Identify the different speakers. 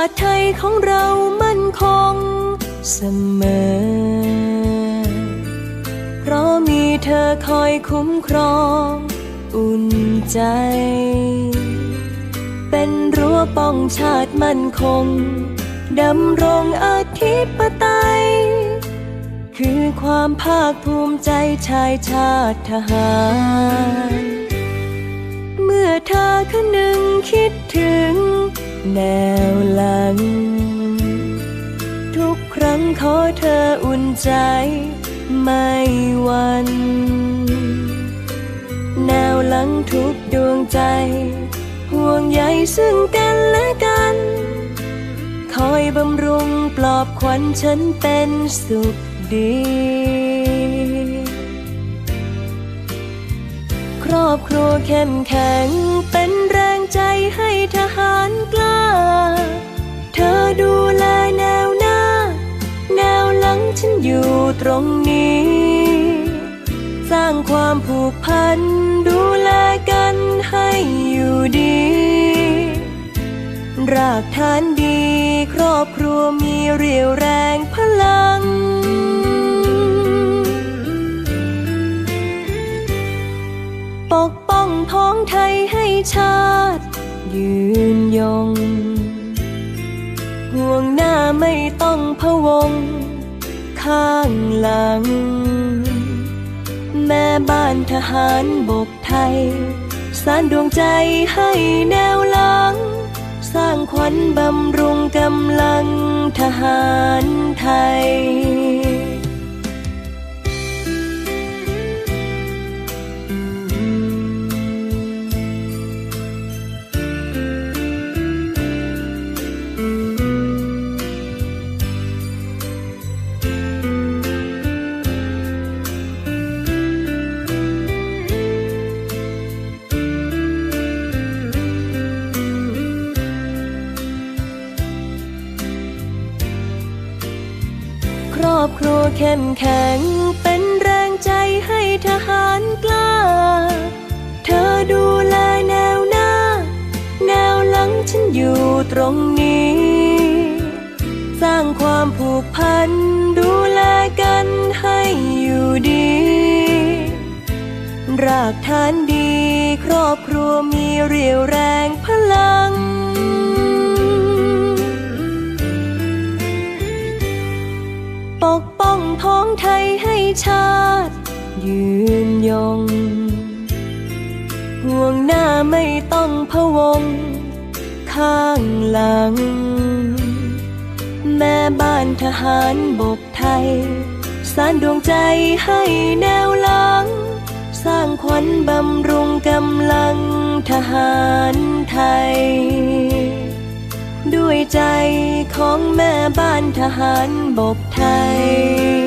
Speaker 1: าติไทยของเรามั่นคงเสมอ เพราะมีเธอคอยคุ้มครองอุ่นใจ เป็นรั้วป้องชาติมั่นคงดำรงอธิปไตย คือความภาคภูมิใจชายชาติทหาร เมื่อเธอคนหนึ่งคิดถึง แนวหลัง ทุกครั้งขอเธออุ่นใจไม่วัน แนวหลังทุกดวงใจ ห่วงใยซึ่งกันและกัน คอยบำรุงปลอบขวัญฉันเป็นสุขดี ครอบครัวเข้มแข็งเป็นแรงใจให้ ทหารกล้า เธอดูแลแนวหน้า แนวหลังฉันอยู่ตรงนี้ สร้างความผูกพันดูแลกันให้อยู่ดี รากฐานดี ครอบครัวมีเรี่ยวแรงพลังปกป้องท้องไทยให้ชาติ ยืนยง ห่วงหน้าไม่ต้องพะวง ข้างหลัง แม่บ้านทหารบกไทย สานดวงใจให้แนวหลัง สร้างขวัญบำรุงกำลังทหารไทย อบครัวเข้มแข็ง เป็นแรงใจให้ทหารกล้า เธอดูแลแนวหน้า แนวหลังฉันอยู่ตรงนี้ สร้างความผูกพัน ดูแลกันให้อยู่ดี รากฐานดี ครอบครัวมีเรี่ยวแรงพลัง ไม่ต้องพะวง ข้างหลัง แม่บ้านทหารบกไทย สานดวงใจให้แนวหลัง สร้างขวัญบำรุงกำลังทหารไทย ด้วยใจของแม่บ้านทหารบกไทย